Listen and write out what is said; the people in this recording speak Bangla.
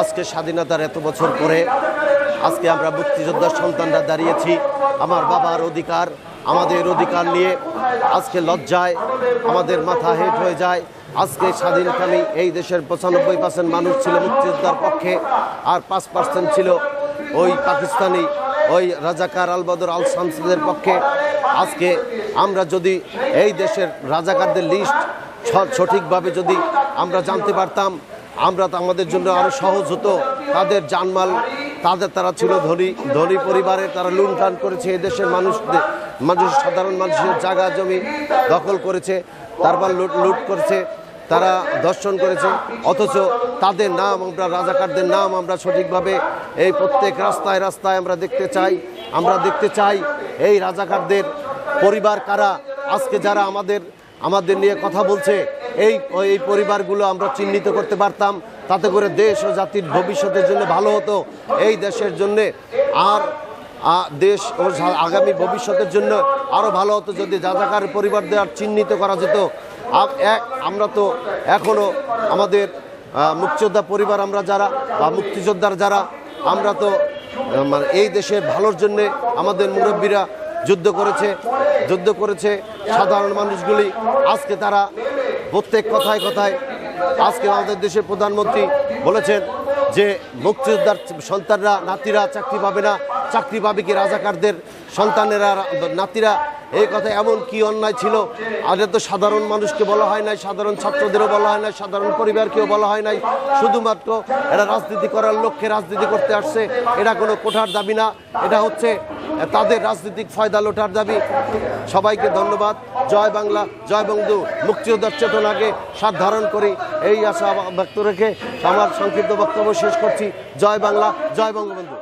আজকে স্বাধীনতার এত বছর পরে আজকে আমরা মুক্তিযোদ্ধার সন্তানরা দাঁড়িয়েছি। আমার বাবার অধিকার, আমাদের অধিকার নিয়ে আজকে লজ্জায় আমাদের মাথা হেট হয়ে যায়। আজকে স্বাধীনকামী এই দেশের পঁচানব্বই পার্সেন্ট মানুষ ছিল মুক্তিযোদ্ধার পক্ষে, আর পাঁচ পার্সেন্ট ছিল ওই পাকিস্তানি, ওই রাজাকার আলবদর আল শামসুদের পক্ষে। আজকে আমরা যদি এই দেশের রাজাকারদের লিস্ট সঠিকভাবে যদি আমরা জানতে পারতাম আমরা আমাদের জন্য আরও সহজ হতো। তাদের জানমাল, তাদের তারা ছিল ধনী ধনী পরিবারে তারা লুণ্ঠন করেছে, এদেশের দেশের মানুষদের, মানুষ, সাধারণ মানুষের জায়গা জমি দখল করেছে, তারপর লুট লুট করেছে, তারা দর্শন করেছে। অথচ তাদের নাম আমরা, রাজাকারদের নাম আমরা সঠিকভাবে এই প্রত্যেক রাস্তায় রাস্তায় আমরা দেখতে চাই, আমরা দেখতে চাই এই রাজাকারদের পরিবার কারা, আজকে যারা আমাদের আমাদের নিয়ে কথা বলছে। এই এই পরিবারগুলো আমরা চিহ্নিত করতে পারতাম, তাতে করে দেশ ও জাতির ভবিষ্যতের জন্য ভালো হতো। এই দেশের জন্যে আর দেশ ও আগামী ভবিষ্যতের জন্য আরও ভালো হতো যদি যাজাকার পরিবার দেওয়ার চিহ্নিত করা যেত। এক, আমরা তো এখনও আমাদের মুক্তিযোদ্ধা পরিবার আমরা যারা বা মুক্তিযোদ্ধার যারা, আমরা তো মানে এই দেশে ভালোর জন্যে আমাদের মুরব্বীরা যুদ্ধ করেছে যুদ্ধ করেছে সাধারণ মানুষগুলি। আজকে তারা প্রত্যেক কথায় কথায় আজকে আমাদের দেশের প্রধানমন্ত্রী বলেছেন যে মুক্তিযোদ্ধার সন্তানরা, নাতিরা চাকরি পাবে না। চাকরি পাবে কি রাজাকারদের সন্তানেরা, নাতিরা এই কথা এমন কি অন্যায় ছিল? আগে তো সাধারণ মানুষকে বলা হয় নাই, সাধারণ ছাত্রদেরও বলা হয় নাই, সাধারণ পরিবারকেও বলা হয় নাই। শুধুমাত্র এরা রাজনীতি করার লক্ষ্যে রাজনীতি করতে আসছে, এটা কোনো কোঠার দাবি না, এটা হচ্ছে তাদের রাজনৈতিক ফয়দা লোটার দাবি। সবাইকে ধন্যবাদ। জয় বাংলা, জয় বন্ধু মুক্তিযোদ্ধার চেতনাকে সাথ ধারণ করি, এই আশা ব্যক্ত রেখে আমার সংক্ষিপ্ত বক্তব্য শেষ করছি। জয় বাংলা, জয় বঙ্গবন্ধু।